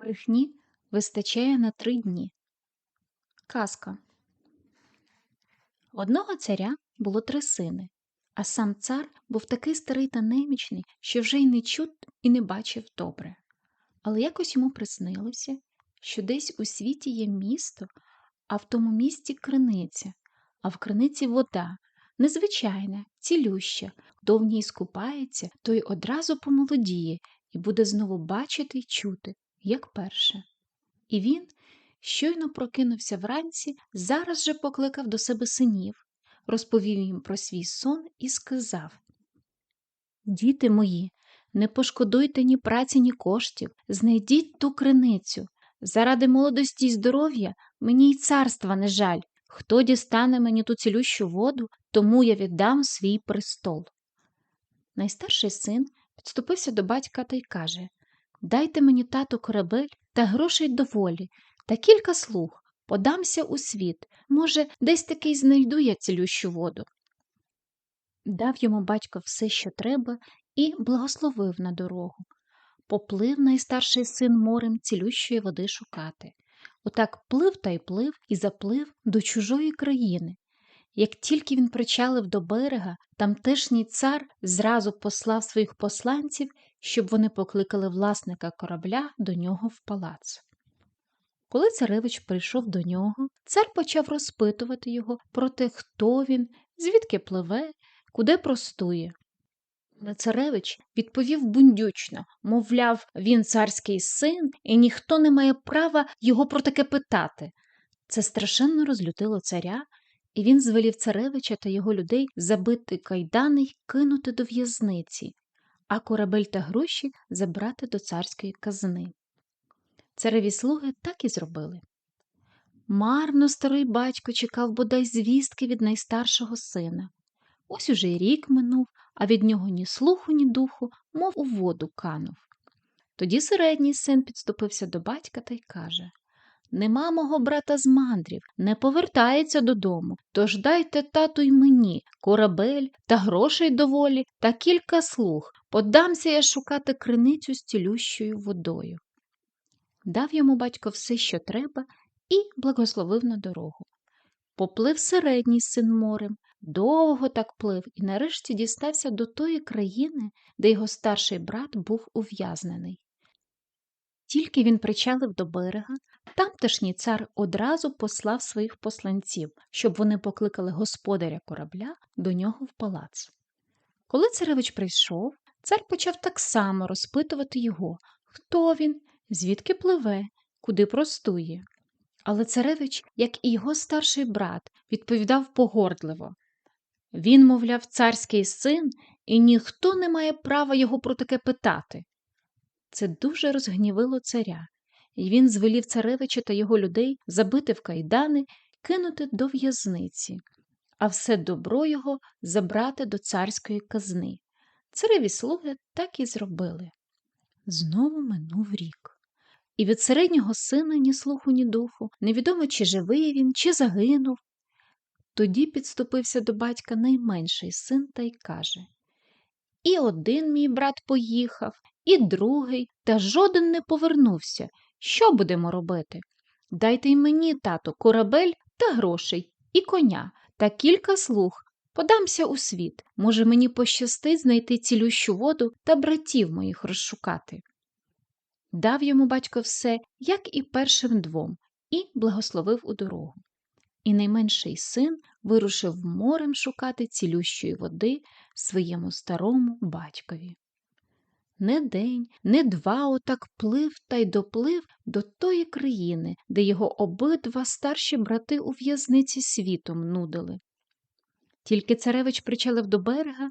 Брехні вистачає на три дні. Казка Одного царя було три сини, а сам цар був такий старий та немічний, що вже й не чут і не бачив добре. Але якось йому приснилося, що десь у світі є місто, а в тому місті криниця, а в криниці вода, незвичайна, цілюща, хто в ній скупається, той одразу помолодіє і буде знову бачити й чути, як перше. І він, щойно прокинувся вранці, зараз же покликав до себе синів, розповів їм про свій сон і сказав Діти мої, не пошкодуйте ні праці, ні коштів, знайдіть ту криницю. Заради молодості й здоров'я мені й царства не жаль. Хто дістане мені ту цілющу воду, тому я віддам свій престол. Найстарший син підступився до батька та й каже Дайте мені тату корабель та грошей доволі, та кілька слуг, подамся у світ. Може, десь таки знайду я цілющу воду. Дав йому батько все, що треба, і благословив на дорогу. Поплив найстарший син морем цілющої води шукати. Отак плив та й плив і заплив до чужої країни. Як тільки він причалив до берега, тамтешній цар зразу послав своїх посланців, щоб вони покликали власника корабля до нього в палац. Коли царевич прийшов до нього, цар почав розпитувати його про те, хто він, звідки пливе, куди простує. Але царевич відповів бундючно, мовляв, він царський син, і ніхто не має права його про таке питати. Це страшенно розлютило царя, і він звелів царевича та його людей забити кайдани й кинути до в'язниці, а корабель та гроші забрати до царської казни. Цареві слуги так і зробили. Марно старий батько чекав бодай звістки від найстаршого сина. Ось уже й рік минув, а від нього ні слуху, ні духу, мов у воду канув. Тоді середній син підступився до батька та й каже Нема мого брата з мандрів, не повертається додому, тож дайте тату й мені корабель та грошей доволі та кілька слуг. Подамся я шукати криницю з цілющою водою. Дав йому батько все, що треба, і благословив на дорогу. Поплив середній син морем, довго так плив і нарешті дістався до тої країни, де його старший брат був ув'язнений. Тільки він причалив до берега, тамтешній цар одразу послав своїх посланців, щоб вони покликали господаря корабля до нього в палац. Коли царевич прийшов, цар почав так само розпитувати його, хто він, звідки пливе, куди простує. Але царевич, як і його старший брат, відповідав погордливо він, мовляв, царський син, і ніхто не має права його про таке питати. Це дуже розгнівило царя, і він звелів царевича та його людей забити в кайдани, кинути до в'язниці, а все добро його забрати до царської казни. Цареві слуги так і зробили. Знову минув рік. І від середнього сина ні слуху, ні духу, невідомо, чи живий він, чи загинув. Тоді підступився до батька найменший син та й каже І один мій брат поїхав, і другий, та жоден не повернувся. Що будемо робити? Дайте й мені, тату, корабель та грошей, і коня, та кілька слуг. Подамся у світ. Може, мені пощастить знайти цілющу воду та братів моїх розшукати. Дав йому батько все, як і першим двом, і благословив у дорогу. І найменший син вирушив морем шукати цілющої води своєму старому батькові. Не день, не два отак плив та й доплив до тої країни, де його обидва старші брати у в'язниці світом нудили. Тільки царевич причалив до берега,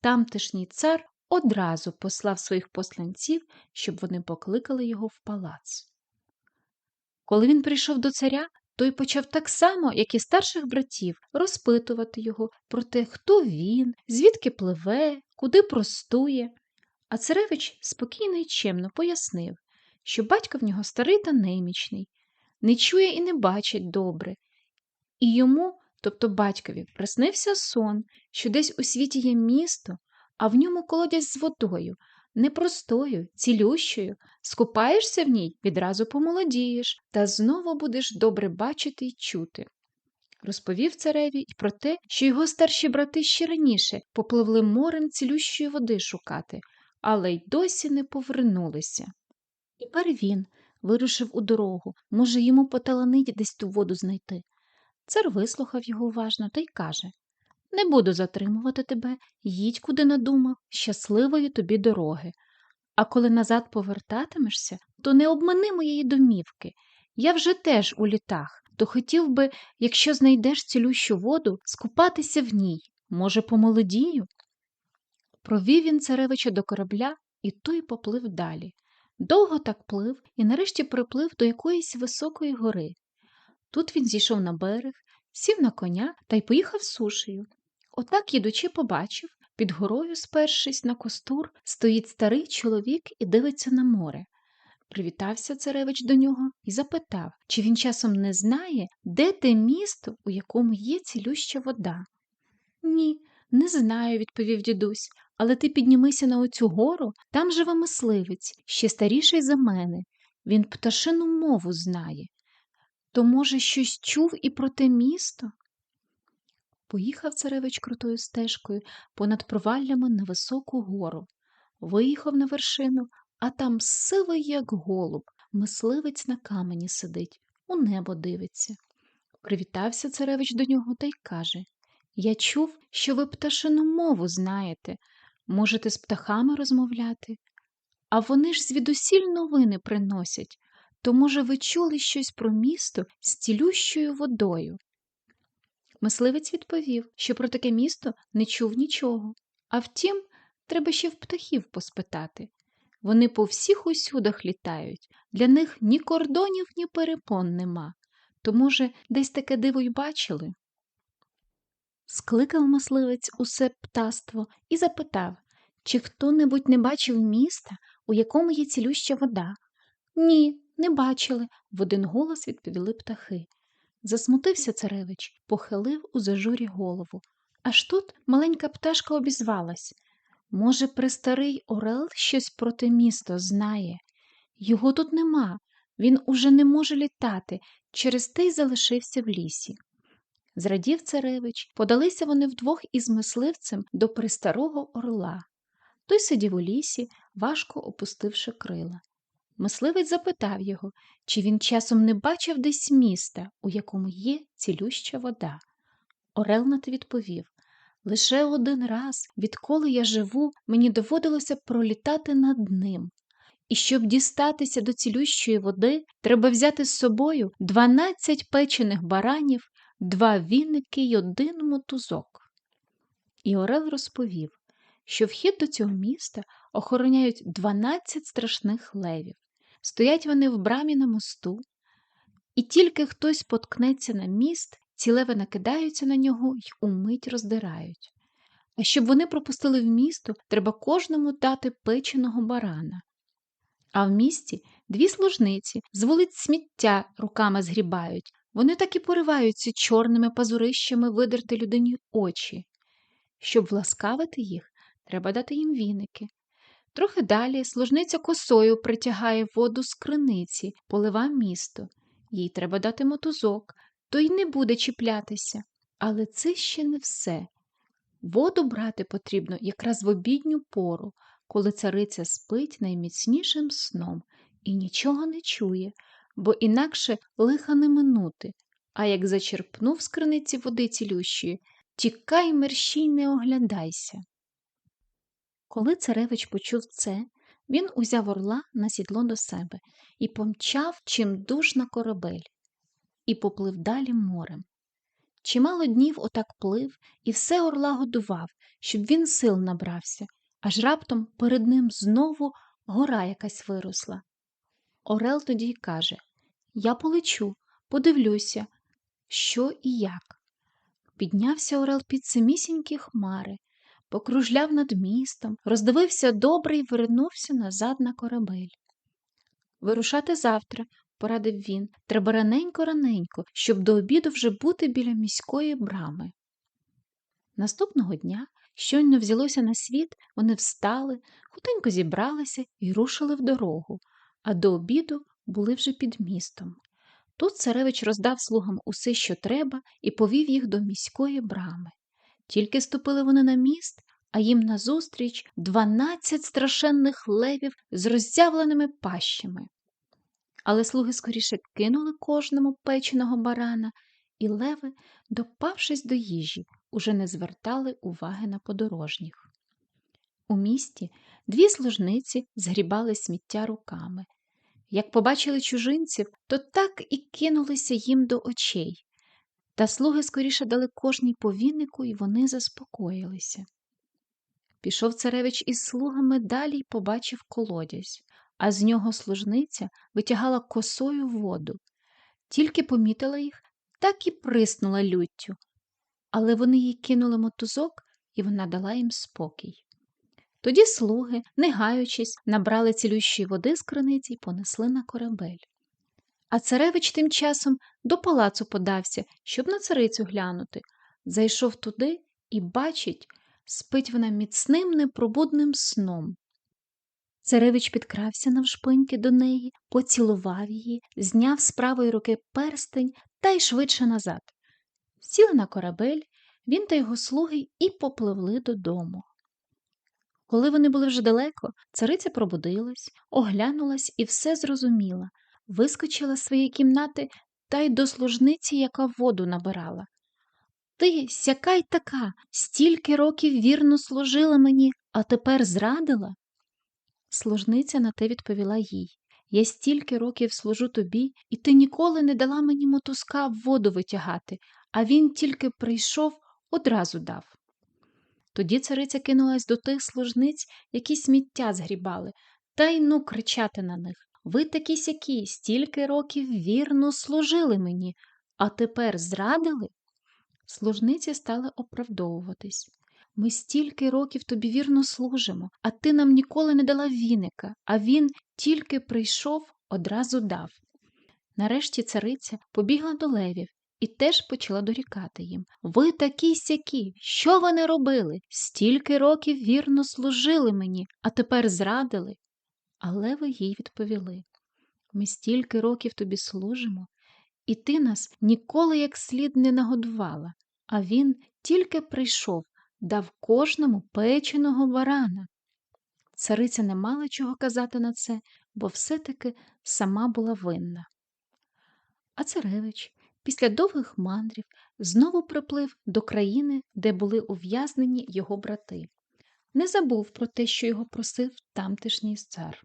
тамтешній цар одразу послав своїх посланців, щоб вони покликали його в палац. Коли він прийшов до царя, той почав так само, як і старших братів, розпитувати його про те, хто він, звідки пливе, куди простує. А царевич спокійно й чемно пояснив, що батько в нього старий та немічний, не чує і не бачить добре, і йому, тобто батькові, приснився сон, що десь у світі є місто, а в ньому колодязь з водою, непростою, цілющою, скупаєшся в ній, відразу помолодієш, та знову будеш добре бачити й чути. Розповів цареві й про те, що його старші брати ще раніше попливли морем цілющої води шукати, але й досі не повернулися. Тепер він вирушив у дорогу, може, йому поталанить десь ту воду знайти. Цар вислухав його уважно та й каже Не буду затримувати тебе, їдь куди надумав, щасливої тобі дороги. А коли назад повертатимешся, то не обмани моєї домівки. Я вже теж у літах, то хотів би, якщо знайдеш цілющу воду, скупатися в ній. Може, помолодію? Провів він царевича до корабля, і той поплив далі. Довго так плив і нарешті приплив до якоїсь високої гори. Тут він зійшов на берег, сів на коня та й поїхав сушею. Отак, їдучи, побачив, під горою, спершись на костур, стоїть старий чоловік і дивиться на море. Привітався царевич до нього і запитав, чи він часом не знає, де те місто, у якому є цілюща вода. Ні, не знаю, відповів дідусь, але ти піднімися на оцю гору, там живе мисливець, ще старіший за мене. Він пташину мову знає. То, може, щось чув і про те місто? Поїхав царевич крутою стежкою понад проваллями на високу гору, виїхав на вершину, а там сивий, як голуб, мисливець на камені сидить, у небо дивиться. Привітався царевич до нього та й каже Я чув, що ви пташину мову знаєте, можете з птахами розмовляти. А вони ж звідусіль новини приносять, то, може, ви чули щось про місто з цілющою водою? Мисливець відповів, що про таке місто не чув нічого. А втім, треба ще в птахів поспитати. Вони по всіх усюдах літають, для них ні кордонів, ні перепон нема. То, може, десь таке диво й бачили? Скликав мисливець усе птаство і запитав, чи хто-небудь не бачив міста, у якому є цілюща вода. Ні, не бачили, в один голос відповіли птахи. Засмутився царевич, похилив у зажурі голову. Аж тут маленька пташка обізвалась. Може, престарий Орел щось про те місто знає. Його тут нема, він уже не може літати, через те й залишився в лісі. Зрадів царевич, подалися вони вдвох із мисливцем до престарого орла. Той сидів у лісі, важко опустивши крила. Мисливець запитав його, чи він часом не бачив десь міста, у якому є цілюща вода. Орел на відповів Лише один раз, відколи я живу, мені доводилося пролітати над ним. І щоб дістатися до цілющої води, треба взяти з собою дванадцять печених баранів, два віники й один мотузок. І Орел розповів, що вхід до цього міста охороняють дванадцять страшних левів. Стоять вони в брамі на мосту, і тільки хтось поткнеться на міст, ці леви накидаються на нього й умить роздирають. А щоб вони пропустили в місто, треба кожному дати печеного барана. А в місті дві служниці з вулиць сміття руками згрібають, вони так і пориваються чорними пазурищами видерти людині очі. Щоб власкавити їх, треба дати їм віники. Трохи далі служниця косою притягає воду з криниці, полива місто. Їй треба дати мотузок, то й не буде чіплятися. Але це ще не все. Воду брати потрібно якраз в обідню пору, коли цариця спить найміцнішим сном і нічого не чує, бо інакше лиха не минути. А як зачерпнув з криниці води цілющої, тікай мерщій не оглядайся. Коли царевич почув це, він узяв орла на сідло до себе і помчав чимдуж на корабель, і поплив далі морем. Чимало днів отак плив і все орла годував, щоб він сил набрався, аж раптом перед ним знову гора якась виросла. Орел тоді й каже Я полечу, подивлюся, що і як. Піднявся Орел під самісінькі хмари, покружляв над містом, роздивився добре і вернувся назад на корабель. Вирушати завтра, порадив він, треба раненько раненько, щоб до обіду вже бути біля міської брами. Наступного дня Щойно взялося на світ, вони встали, хутенько зібралися і рушили в дорогу, а до обіду були вже під містом. Тут царевич роздав слугам усе, що треба, і повів їх до міської брами. Тільки ступили вони на міст, а їм назустріч дванадцять страшенних левів з роззявленими пащами. Але слуги скоріше кинули кожному печеного барана, і леви, допавшись до їжі, уже не звертали уваги на подорожніх. У місті дві служниці згрібали сміття руками. Як побачили чужинців, то так і кинулися їм до очей. Та слуги скоріше дали кожній повіннику, і вони заспокоїлися. Пішов царевич із слугами далі й побачив колодязь, а з нього служниця витягала косою воду. Тільки помітила їх, так і приснула люттю. Але вони їй кинули мотузок, і вона дала їм спокій. Тоді слуги, не гаючись, набрали цілющої води з криниці й понесли на корабель. А царевич тим часом до палацу подався, щоб на царицю глянути. Зайшов туди і бачить, спить вона міцним непробудним сном. Царевич підкрався навшпиньки до неї, поцілував її, зняв з правої руки перстень та й швидше назад. Сіли на корабель, він та його слуги і попливли додому. Коли вони були вже далеко, цариця пробудилась, оглянулась і все зрозуміла, вискочила з своєї кімнати та й до служниці, яка воду набирала. Ти, сяка й така, стільки років вірно служила мені, а тепер зрадила? Служниця на те відповіла їй Я стільки років служу тобі, і ти ніколи не дала мені мотузка воду витягати, а він тільки прийшов, одразу дав. Тоді цариця кинулась до тих служниць, які сміття згрібали, та й ну кричати на них Ви такі сякі, стільки років вірно служили мені, а тепер зрадили? Служниці стали оправдовуватись. Ми стільки років тобі вірно служимо, а ти нам ніколи не дала віника, а він тільки прийшов, одразу дав. Нарешті цариця побігла до левів і теж почала дорікати їм Ви такі сякі, що ви не робили? Стільки років вірно служили мені, а тепер зрадили. А леви їй відповіли Ми стільки років тобі служимо, і ти нас ніколи як слід не нагодувала, а він тільки прийшов, дав кожному печеного барана. Цариця не мала чого казати на це, бо все-таки сама була винна. А царевич після довгих мандрів знову приплив до країни, де були ув'язнені його брати. Не забув про те, що його просив тамтешній цар.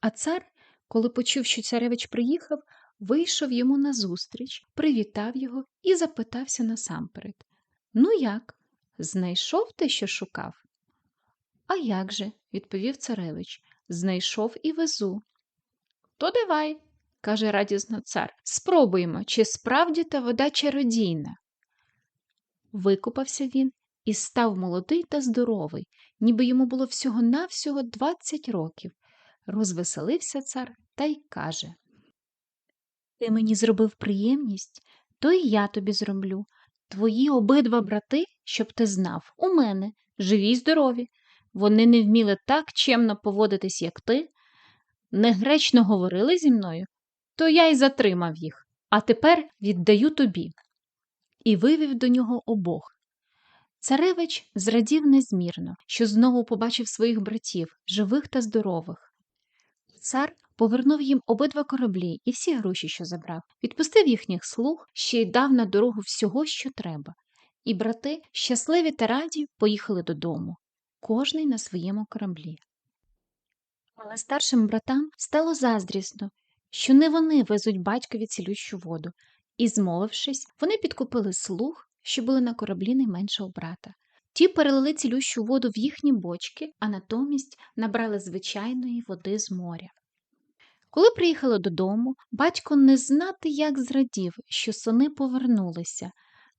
А цар, коли почув, що царевич приїхав, вийшов йому назустріч, привітав його і запитався насамперед Ну як? Знайшов те, що шукав? А як же, відповів царевич, знайшов і везу. То давай, каже радісно цар, спробуємо, чи справді та вода чародійна. Викупався він і став молодий та здоровий, ніби йому було всього-навсього двадцять років. Розвеселився цар та й каже Ти мені зробив приємність, то й я тобі зроблю. Твої обидва брати, щоб ти знав, у мене, живі й здорові. Вони не вміли так чемно поводитись, як ти, не гречно говорили зі мною, то я й затримав їх, а тепер віддаю тобі. І вивів до нього обох. Царевич зрадів незмірно, що знову побачив своїх братів, живих та здорових. Цар повернув їм обидва кораблі і всі гроші, що забрав, відпустив їхніх слуг, ще й дав на дорогу всього, що треба. І брати, щасливі та раді, поїхали додому, кожний на своєму кораблі. Але старшим братам стало заздрісно, що не вони везуть батькові цілющу воду, і, змовившись, вони підкупили слуг, що були на кораблі найменшого брата. Ті перелили цілющу воду в їхні бочки, а натомість набрали звичайної води з моря. Коли приїхали додому, батько не знати, як зрадів, що сини повернулися,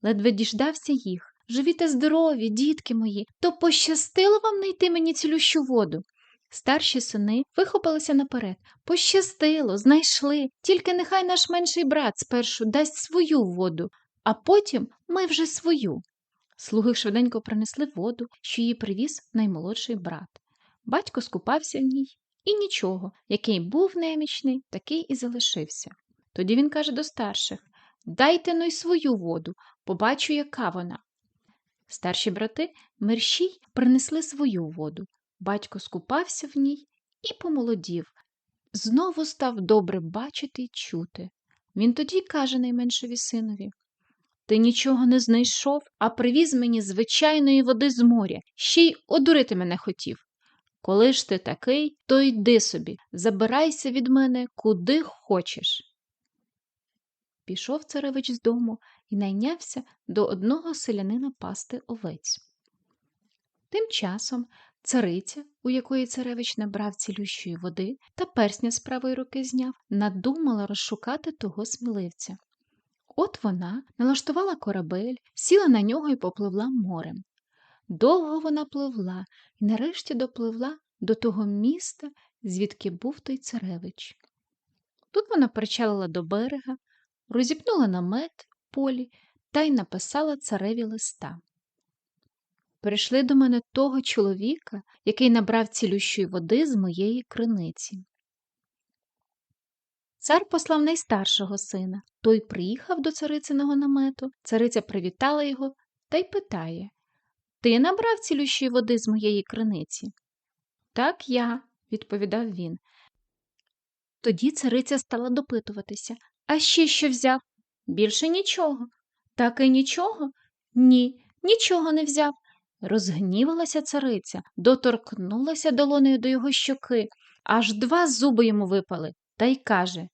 ледве діждався їх. Живі та здорові, дітки мої, то пощастило вам знайти мені цілющу воду. Старші сини вихопилися наперед. Пощастило, знайшли, тільки нехай наш менший брат спершу дасть свою воду, а потім ми вже свою. Слуги швиденько принесли воду, що її привіз наймолодший брат. Батько скупався в ній, і нічого, який був немічний, такий і залишився. Тоді він каже до старших Дайте й свою воду, побачу, яка вона. Старші брати мерщій принесли свою воду. Батько скупався в ній і помолодів. Знову став добре бачити й чути. Він тоді каже найменшові синові Ти нічого не знайшов, а привіз мені звичайної води з моря, ще й одурити мене хотів. Коли ж ти такий, то йди собі, забирайся від мене куди хочеш. Пішов царевич з дому і найнявся до одного селянина пасти овець. Тим часом цариця, у якої царевич набрав цілющої води та персня з правої руки зняв, надумала розшукати того сміливця. От вона налаштувала корабель, сіла на нього і попливла морем. Довго вона пливла і нарешті допливла до того міста, звідки був той царевич. Тут вона причалила до берега, розіпнула намет полі та й написала цареві листа. Прийшли до мене того чоловіка, який набрав цілющої води з моєї криниці. Цар послав найстаршого сина. Той приїхав до царициного намету, цариця привітала його та й питає Ти набрав цілющої води з моєї криниці? Так я, відповідав він. Тоді цариця стала допитуватися, а ще що взяв? Більше нічого. Так і нічого? Ні, нічого не взяв. Розгнівалася цариця, доторкнулася долонею до його щоки, аж два зуби йому випали, та й каже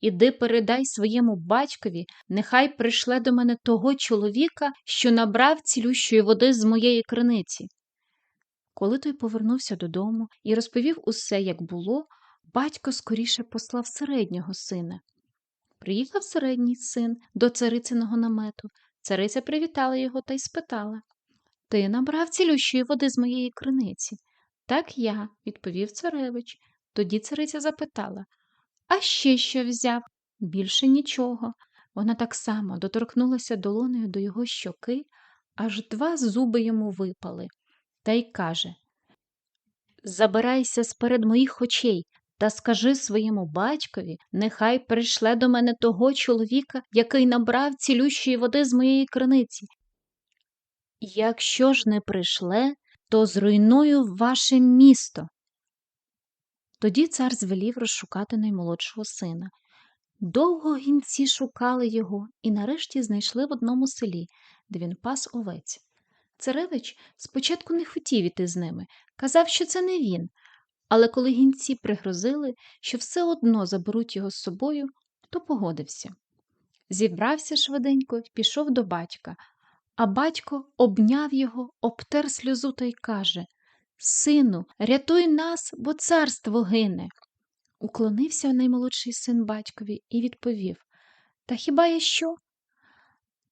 Іди передай своєму батькові, нехай прийшле до мене того чоловіка, що набрав цілющої води з моєї криниці. Коли той повернувся додому і розповів усе, як було, батько скоріше послав середнього сина. Приїхав середній син до царициного намету. Цариця привітала його та й спитала Ти набрав цілющої води з моєї криниці? Так я, відповів царевич. Тоді цариця запитала А ще що взяв? Більше нічого. Вона так само доторкнулася долонею до його щоки, аж два зуби йому випали, та й каже Забирайся сперед моїх очей, та скажи своєму батькові, нехай прийшле до мене того чоловіка, який набрав цілющої води з моєї криниці. Якщо ж не прийшле, то зруйную ваше місто. Тоді цар звелів розшукати наймолодшого сина. Довго гінці шукали його і нарешті знайшли в одному селі, де він пас овець. Царевич спочатку не хотів іти з ними, казав, що це не він, але коли гінці пригрозили, що все одно заберуть його з собою, то погодився. Зібрався швиденько і пішов до батька, а батько обняв його, обтер сльозу та й каже Сину, рятуй нас, бо царство гине. Уклонився наймолодший син батькові і відповів Та хіба я що?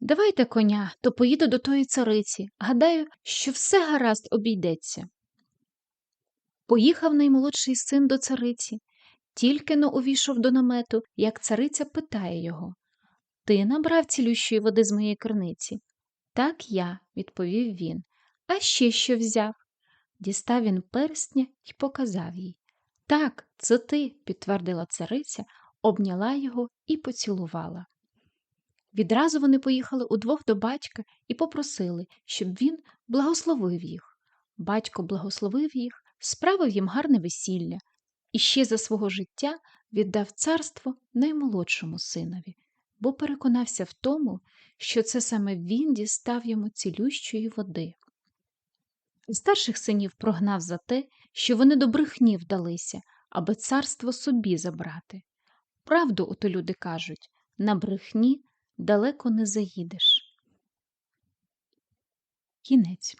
Давайте коня, то поїду до тої цариці. Гадаю, що все гаразд обійдеться. Поїхав наймолодший син до цариці, тільки но увійшов до намету, як цариця питає його Ти набрав цілющої води з моєї криниці? Так я, відповів він. А ще що взяв? Дістав він перстня і показав їй. Так, це ти, підтвердила цариця, обняла його і поцілувала. Відразу вони поїхали удвох до батька і попросили, щоб він благословив їх. Батько благословив їх, справив їм гарне весілля і ще за свого життя віддав царство наймолодшому синові, бо переконався в тому, що це саме він дістав йому цілющої води. Старших синів прогнав за те, що вони до брехні вдалися, аби царство собі забрати. Правду ото люди кажуть на брехні далеко не заїдеш. Кінець